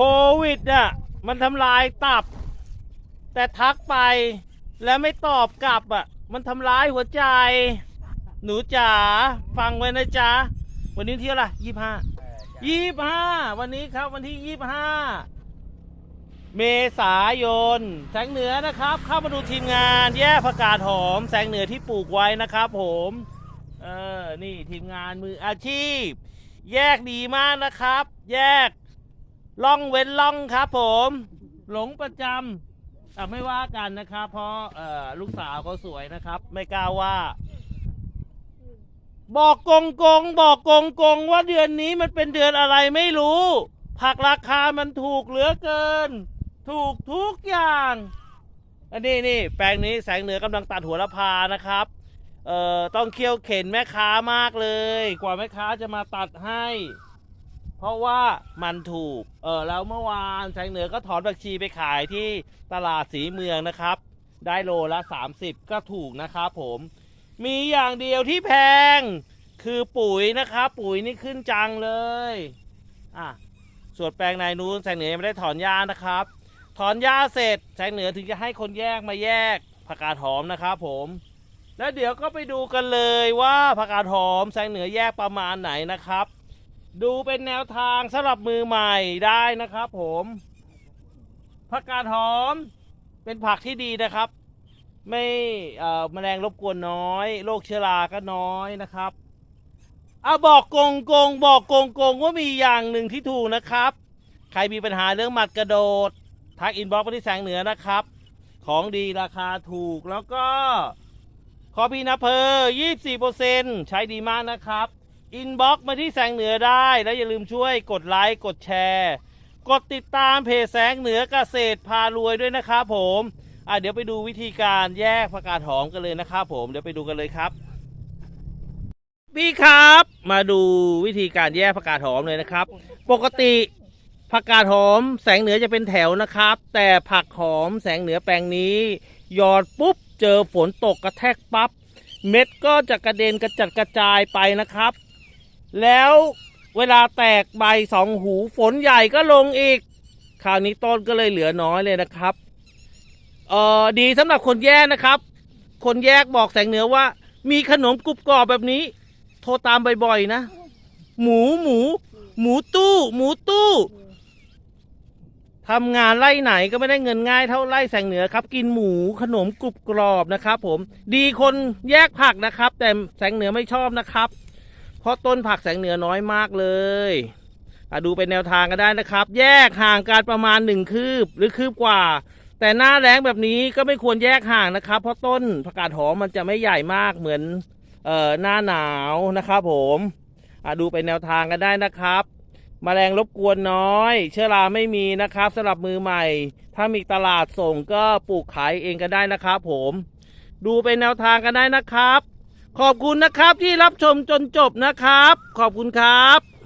โควิดน่ะมันทำลายตับ แต่ทักไปแล้วไม่ตอบกลับอะ มันทำร้ายหัวใจ หนูจ๋าฟังไว้นะจ๊ะ วันนี้เที่ยวละยี่ห้ายี่ห้าวันนี้ครับวันที่ยี่ห้าเมษายน แสงเหนือนะครับ เข้ามาดูทีมงานแย่ผักกาดหอม แสงเหนือที่ปลูกไว้นะครับผมเออนี่ทีมงานมืออาชีพ แยกดีมากนะครับ แยก ล่องเว้นล่องครับผม หลงประจำอ่ไม่ว่ากันนะครับ เพราะเอ่อลูกสาวเขาสวยนะครับ ไม่กล้าว่า บอกกงกงบอกกงกงว่าเดือนนี้มันเป็นเดือนอะไรไม่รู้ ผักราคามันถูกเหลือเกิน ถูกทุกอย่างอันนี้นี่แปลงนี้แสงเหนือกำลังตัดหัวละพานะครับ เอ่อต้องเคี่ยวเข็นแม่ค้ามากเลย กว่าแม่ค้าจะมาตัดให้ เพราะว่ามันถูก เออแล้วเมื่อวานแสงเหนือก็ถอนบักชีไปขายที่ตลาดสีเมืองนะครับ ได้โลละ 30 ก็ถูกนะครับผม มีอย่างเดียวที่แพง คือปุ๋ยนะครับ ปุ๋ยนี่ขึ้นจังเลย อะ ส่วนแปลงในนู้นแสงเหนือยังไม่ได้ถอนหญ้านะครับ ถอนหญ้าเสร็จแสงเหนือถึงจะให้คนแยกมาแยกผักกาดหอมนะครับผมแล้วเดี๋ยวก็ไปดูกันเลยว่าผักกาดหอมแสงเหนือแยกประมาณไหนนะครับ ดูเป็นแนวทางสำหรับมือใหม่ได้นะครับผมผักกาดหอมเป็นผักที่ดีนะครับ ไม่เอ่อแมลงรบกวนน้อยโรคเชื้อราก็น้อยนะครับอะบอกกงกงบอกกงกงว่ามีอย่างหนึ่งที่ถูกนะครับ ใครมีปัญหาเรื่องหมัดกระโดดทักอินบ็อกซ์ไปที่แสงเหนือนะครับ ของดีราคาถูกแล้วก็คอพีนาเพอร์24%ใช้ดีมากนะครับ อินบ็อกซ์มาที่แสงเหนือได้ แล้วอย่าลืมช่วยกดไลค์กดแชร์ กดติดตามเพจแสงเหนือเกษตรพารวยด้วยนะครับผมอะเดี๋ยวไปดูวิธีการแยกผักกาดหอมกันเลยนะครับผมเดี๋ยวไปดูกันเลยครับพี่ครับ มาดูวิธีการแยกผักกาดหอมเลยนะครับ ปกติผักกาดหอมแสงเหนือจะเป็นแถวนะครับ แต่ผักหอมแสงเหนือแปลงนี้หยอดปุ๊บเจอฝนตกกระแทกปับ๊บเม็ดก็จะกระเด็นกระจัดกระจายไปนะครับ แล้วเวลาแตกใบสองหูฝนใหญ่ก็ลงอีก คราวนี้ต้นก็เลยเหลือน้อยเลยนะครับเออดีสำหรับคนแยกนะครับ คนแยกบอกแสงเหนือว่า มีขนมกรุบกรอบแบบนี้ โทรตามบ่อยๆนะ หมูหมู หมูตู้ หมูตู้ทำงานไล่ไหนก็ไม่ได้เงินง่ายเท่าไล่แสงเหนือครับ กินหมูขนมกรุบกรอบนะครับ ผม ดีคนแยกผักนะครับ แต่แสงเหนือไม่ชอบนะครับ ราะต้นผักแสงเหนือน้อยมากเลยดูเป็นแนวทางกันได้นะครับ แยกห่างกันประมาณหนึ่งคืบหรือคืบกว่า แต่หน้าแรงแบบนี้ก็ไม่ควรแยกห่างนะครับ เพราะต้นผักกาดหอมมันจะไม่ใหญ่มากเหมือนเอ่อหน้าหนาวนะครับผมดูเป็นแนวทางกันได้นะครับมแมลงรบกวนน้อย เชื้อราไม่มีนะครับสำหรับมือใหม่ ถ้ามีตลาดส่งก็ปลูกขายเองก็ได้นะครับ ผม ดูเป็นแนวทางกันได้นะครับ ขอบคุณนะครับที่รับชมจนจบนะครับ ขอบคุณครับ